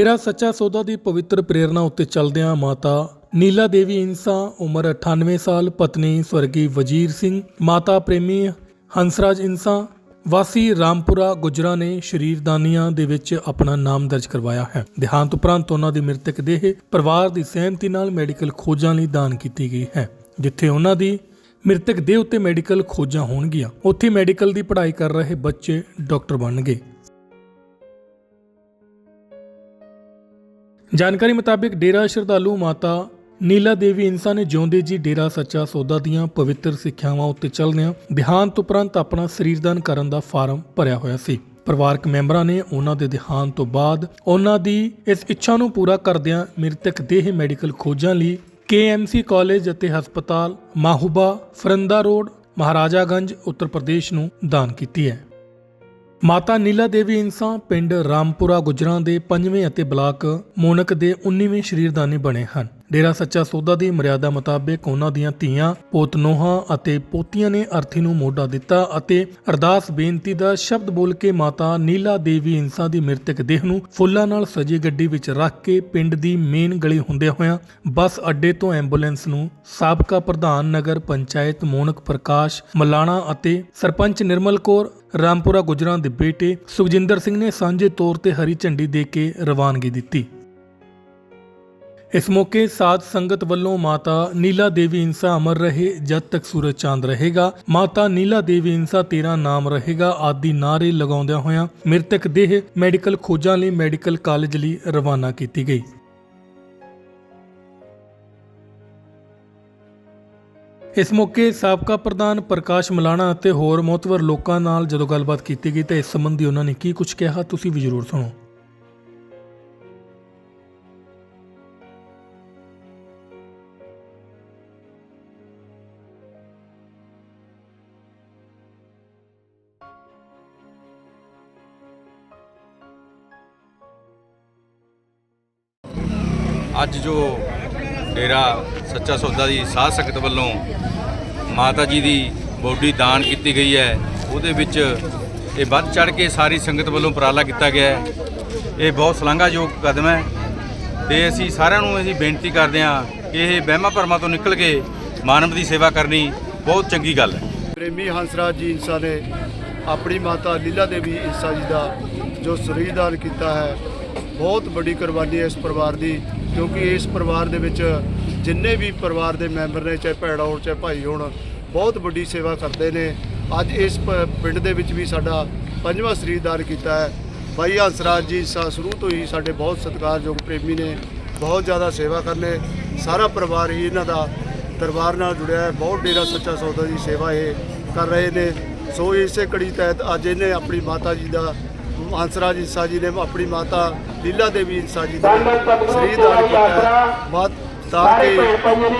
ਮੇਰਾ ਸੱਚਾ ਸੌਦਾ ਦੀ ਪਵਿੱਤਰ ਪ੍ਰੇਰਣਾ ਉੱਤੇ ਚੱਲਦਿਆਂ ਮਾਤਾ ਨੀਲਾ ਦੇਵੀ ਇਨਸਾ ਉਮਰ 98 ਸਾਲ, ਪਤਨੀ ਸਵਰਗੀ ਵਜੀਰ ਸਿੰਘ, ਮਾਤਾ ਪ੍ਰੇਮੀ ਹੰਸਰਾਜ ਇਨਸਾ, ਵਾਸੀ ਰਾਮਪੁਰਾ ਗੁਜਰਾ ਨੇ ਸ਼ਰੀਰਦਾਨੀਆਂ ਦੇ ਵਿੱਚ ਆਪਣਾ ਨਾਮ ਦਰਜ ਕਰਵਾਇਆ ਹੈ। ਦੇਹਾਂਤ ਉਪਰੰਤ ਉਹਨਾਂ ਦੀ ਮ੍ਰਿਤਕ ਦੇਹ ਪਰਿਵਾਰ ਦੀ ਸਹਿਮਤੀ ਨਾਲ ਮੈਡੀਕਲ ਖੋਜਾਂ ਲਈ ਦਾਨ ਕੀਤੀ ਗਈ ਹੈ, ਜਿੱਥੇ ਉਹਨਾਂ ਦੀ ਮ੍ਰਿਤਕ ਦੇਹ ਉੱਤੇ ਮੈਡੀਕਲ ਖੋਜਾਂ ਹੋਣਗੀਆਂ। ਉੱਥੇ ਮੈਡੀਕਲ ਦੀ ਪੜ੍ਹਾਈ ਕਰ ਰਹੇ ਬੱਚੇ ਡਾਕਟਰ ਬਣਨਗੇ ਜਾਣਕਾਰੀ ਮੁਤਾਬਿਕ ਡੇਰਾ ਸ਼ਰਧਾਲੂ ਮਾਤਾ ਨੀਲਾ ਦੇਵੀ ਇਨਸਾ ਨੇ ਜਿਉਂਦੇ ਜੀ ਡੇਰਾ ਸੱਚਾ ਸੌਦਾ ਦੀਆਂ ਪਵਿੱਤਰ ਸਿੱਖਿਆਵਾਂ ਉੱਤੇ ਚੱਲਦਿਆਂ ਦੇਹਾਂਤ ਉਪਰੰਤ ਆਪਣਾ ਸਰੀਰਦਾਨ ਕਰਨ ਦਾ ਫਾਰਮ ਭਰਿਆ ਹੋਇਆ ਸੀ। ਪਰਿਵਾਰਕ ਮੈਂਬਰਾਂ ਨੇ ਉਹਨਾਂ ਦੇ ਦੇਹਾਂਤ ਤੋਂ ਬਾਅਦ ਉਹਨਾਂ ਦੀ ਇਸ ਇੱਛਾ ਨੂੰ ਪੂਰਾ ਕਰਦਿਆਂ ਮ੍ਰਿਤਕ ਦੇਹ ਮੈਡੀਕਲ ਖੋਜਾਂ ਲਈ ਕੇਐਮਸੀ ਕਾਲਜ ਅਤੇ ਹਸਪਤਾਲ ਮਾਹੂਬਾ ਫਰੰਦਾ ਰੋਡ, ਮਹਾਰਾਜਾਗੰਜ, ਉੱਤਰ ਪ੍ਰਦੇਸ਼ ਨੂੰ ਦਾਨ ਕੀਤੀ ਹੈ। ਮਾਤਾ ਨੀਲਾ ਦੇਵੀ ਇਨਸਾ ਪਿੰਡ ਰਾਮਪੁਰਾ ਗੁਜਰਾਂ ਦੇ 5ਵੇਂ ਅਤੇ ਬਲਾਕ ਮੋਨਕ ਦੇ 19ਵੇਂ ਸ਼ਰੀਰਦਾਨੀ ਬਣੇ ਹਨ। ਡੇਰਾ ਸੱਚਾ ਸੌਦਾ ਦੀ ਮਰਿਆਦਾ ਮੁਤਾਬਕ ਉਹਨਾਂ ਦੀਆਂ ਧੀਆਂ ਪੋਤਨੋਹਾਂ ਅਤੇ ਪੋਤੀਆਂ ਨੇ ਅਰਥੀ ਨੂੰ ਮੋਢਾ ਦਿੱਤਾ ਅਤੇ ਅਰਦਾਸ ਬੇਨਤੀ ਦਾ ਸ਼ਬਦ ਬੋਲ ਕੇ ਮਾਤਾ ਨੀਲਾ ਦੇਵੀ ਇਨਸਾ ਦੀ ਮ੍ਰਿਤਕ ਦੇਹ ਨੂੰ ਫੁੱਲਾਂ ਨਾਲ ਸਜੀ ਗੱਡੀ ਵਿੱਚ ਰੱਖ ਕੇ ਪਿੰਡ ਦੀ ਮੇਨ ਗਲੀ ਹੁੰਦੇ ਹੋਇਆਂ ਬੱਸ ਅੱਡੇ ਤੋਂ ਐਂਬੂਲੈਂਸ ਨੂੰ ਸਾਬਕਾ ਪ੍ਰਧਾਨ ਨਗਰ ਪੰਚਾਇਤ ਮੋਨਕ ਪ੍ਰਕਾਸ਼ ਮਲਾਣਾ ਅਤੇ ਸਰਪੰਚ ਨਿਰਮਲ ਕੌਰ ਰਾਮਪੁਰਾ ਗੁਜਰਾਂ ਦੇ ਬੇਟੇ ਸੁਖਜਿੰਦਰ ਸਿੰਘ ਨੇ ਸਾਂਝੇ ਤੌਰ ਤੇ ਹਰੀ ਝੰਡੀ ਦੇ ਕੇ ਰਵਾਨਗੀ ਦਿੱਤੀ। ਇਸ ਮੌਕੇ ਸਾਧ ਸੰਗਤ ਵੱਲੋਂ ਮਾਤਾ ਨੀਲਾ ਦੇਵੀ ਇਨਸਾ ਅਮਰ ਰਹੇ, ਜਦ ਤੱਕ ਸੂਰਜ ਚਾਂਦ ਰਹੇਗਾ। ਮਾਤਾ ਨੀਲਾ ਦੇਵੀ ਇਨਸਾ ਤੇਰਾ ਨਾਮ ਰਹੇਗਾ, ਆਦਿ ਨਾਰੇ ਲਗਾਉਂਦਿਆਂ ਹੋਇਆਂ ਮ੍ਰਿਤਕ ਦੇਹ ਮੈਡੀਕਲ ਖੋਜਾਂ ਲਈ ਮੈਡੀਕਲ ਕਾਲਜ ਲਈ ਰਵਾਨਾ ਕੀਤੀ ਗਈ। ਇਸ ਮੌਕੇ ਸਾਬਕਾ ਪ੍ਰਧਾਨ ਪ੍ਰਕਾਸ਼ ਮਲਾਣਾ ਅਤੇ ਹੋਰ ਮੋਤਵਰ ਲੋਕਾਂ ਨਾਲ ਜਦੋਂ ਗੱਲਬਾਤ ਕੀਤੀ ਗਈ ਤਾਂ ਇਸ ਸੰਬੰਧੀ ਉਹਨਾਂ ਨੇ ਕੀ ਕੁਝ ਕਿਹਾ, ਤੁਸੀਂ ਵੀ ਜ਼ਰੂਰ ਸੁਣੋ। ਅੱਜ ਜੋ ਡੇਰਾ ਸੱਚਾ ਸੌਦਾ ਦੀ ਸਾਧ ਸੰਗਤ ਵੱਲੋਂ ਮਾਤਾ ਜੀ ਦੀ ਬੋਡੀ ਦਾਨ ਕੀਤੀ ਗਈ ਹੈ। ਉਹਦੇ ਵਿੱਚ ਇਹ ਵੱਧ ਚੜ ਕੇ ਸਾਰੀ ਸੰਗਤ ਵੱਲੋਂ ਉਪਰਾਲਾ ਕੀਤਾ ਗਿਆ ਹੈ। ਇਹ ਬਹੁਤ ਸ਼ਲਾਘਾਯੋਗ ਕਦਮ ਹੈ ਤੇ ਅਸੀਂ ਸਾਰਿਆਂ ਨੂੰ ਅਸੀਂ ਬੇਨਤੀ ਕਰਦੇ ਹਾਂ ਕਿ ਇਹ ਵਹਿਮਾਂ ਭਰਮਾਂ ਤੋਂ ਨਿਕਲ ਕੇ ਮਾਨਵ ਦੀ ਸੇਵਾ ਕਰਨੀ ਬਹੁਤ ਚੰਗੀ ਗੱਲ ਹੈ। ਪ੍ਰੇਮੀ ਹੰਸਰਾਜ ਜੀ ਇੰਸਾ ਨੇ ਆਪਣੀ ਮਾਤਾ ਲੀਲਾ ਦੇਵੀ ਇੰਸਾ ਜੀ ਦਾ ਜੋ ਸਰੀਰਦਾਨ ਕੀਤਾ ਹੈ, ਬਹੁਤ ਵੱਡੀ ਕੁਰਬਾਨੀ ਹੈ ਇਸ ਪਰਿਵਾਰ ਦੀ। ਕਿਉਂਕਿ ਇਸ ਪਰਿਵਾਰ ਦੇ ਵਿੱਚ ਜਿੰਨੇ ਵੀ ਪਰਿਵਾਰ ਦੇ ਮੈਂਬਰ ਨੇ, ਚਾਹੇ ਭੈੜਾ ਹੋਣ, ਚਾਹੇ ਭਾਈ ਹੋਣ, ਬਹੁਤ ਵੱਡੀ ਸੇਵਾ ਕਰਦੇ ਨੇ। ਅੱਜ ਇਸ ਪਿੰਡ ਦੇ ਵਿੱਚ ਵੀ ਸਾਡਾ ਪੰਜਵਾਂ ਸਰੀਰਦਾਨ ਕੀਤਾ ਹੈ। ਭਾਈ ਹੰਸਰਾਜ ਜੀ ਇੰਸਾ ਸ਼ੁਰੂ ਤੋਂ ਹੀ ਸਾਡੇ ਬਹੁਤ ਸਤਿਕਾਰਯੋਗ ਪ੍ਰੇਮੀ ਨੇ, ਬਹੁਤ ਜ਼ਿਆਦਾ ਸੇਵਾ ਕਰਨੇ। ਸਾਰਾ ਪਰਿਵਾਰ ਹੀ ਇਹਨਾਂ ਦਾ ਦਰਬਾਰ ਨਾਲ ਜੁੜਿਆ ਹੈ। ਬਹੁਤ ਡੇਰਾ ਸੱਚਾ ਸੌਦਾ ਦੀ ਸੇਵਾ ਇਹ ਕਰ ਰਹੇ ਨੇ। ਸੋ ਇਸੇ ਕੜੀ ਤਹਿਤ ਅੱਜ ਇਹਨੇ ਆਪਣੀ ਮਾਤਾ ਜੀ ਦਾ ਹੰਸਰਾਜ ਇੰਸਾ ਜੀ ਨੇ ਆਪਣੀ ਮਾਤਾ ਲੀਲਾ ਦੇਵੀ ਇੰਸਾ ਜੀ ਦਾ ਸਰੀਰ ਦਾਨ ਕੀਤਾ ਬਾਤ ਤਾਂ ਕਿ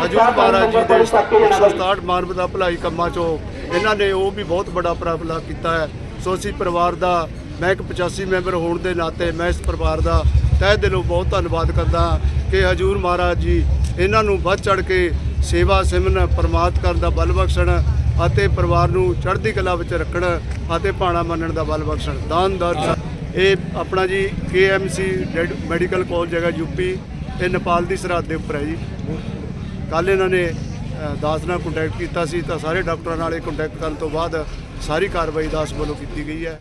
ਹਜੂਰ ਮਹਾਰਾਜ ਜੀ ਦੇ 167 ਮਾਨਵ ਦਾ ਭਲਾਈ ਕੰਮਾਂ ਚੋਂ ਇਹਨਾਂ ਨੇ ਉਹ ਵੀ ਬਹੁਤ ਵੱਡਾ ਉਪਰਾਲਾ ਕੀਤਾ ਹੈ। ਸੋ ਅਸੀਂ ਪਰਿਵਾਰ ਦਾ ਮੈਂ ਇੱਕ 85 ਮੈਂਬਰ ਹੋਣ ਦੇ ਨਾਤੇ ਮੈਂ ਇਸ ਪਰਿਵਾਰ ਦਾ ਤਹਿ ਦਿਲੋਂ ਬਹੁਤ ਧੰਨਵਾਦ ਕਰਦਾ ਕਿ ਹਜੂਰ ਮਹਾਰਾਜ ਜੀ ਇਹਨਾਂ ਨੂੰ ਵੱਧ ਚੜ ਕੇ ਸੇਵਾ ਸਿਮਰਨ ਪ੍ਰਮਾਤ ਕਰਨ ਦਾ ਬਲ ਬਖਸ਼ਣ ਅਤੇ ਪਰਿਵਾਰ ਨੂੰ ਚੜ੍ਹਦੀ ਕਲਾ ਵਿੱਚ ਰੱਖਣ ਅਤੇ ਭਾਣਾ ਮੰਨਣ ਦਾ ਬਲ ਬਖਸ਼ਣ। ਦਾਨ ਦਰ ਇਹ ਆਪਣਾ ਜੀ ਕੇਐਮਸੀ ਮੈਡੀਕਲ ਕਾਲਜ ਹੈਗਾ ਯੂਪੀ ਇਹ ਨੇਪਾਲ ਦੀ ਸਰਹੱਦ ਦੇ ਉੱਪਰ ਹੈ ਜੀ। ਕੱਲ ਇਹਨਾਂ ਨੇ ਦਾਸ ਨਾਲ ਕੰਟੈਕਟ ਕੀਤਾ ਸੀ ਤਾਂ ਸਾਰੇ ਡਾਕਟਰਾਂ ਨਾਲ ਇਹ ਕੰਟੈਕਟ ਕਰਨ ਤੋਂ ਬਾਅਦ ਸਾਰੀ ਕਾਰਵਾਈ ਦਾਸ ਵੱਲੋਂ ਕੀਤੀ ਗਈ ਹੈ।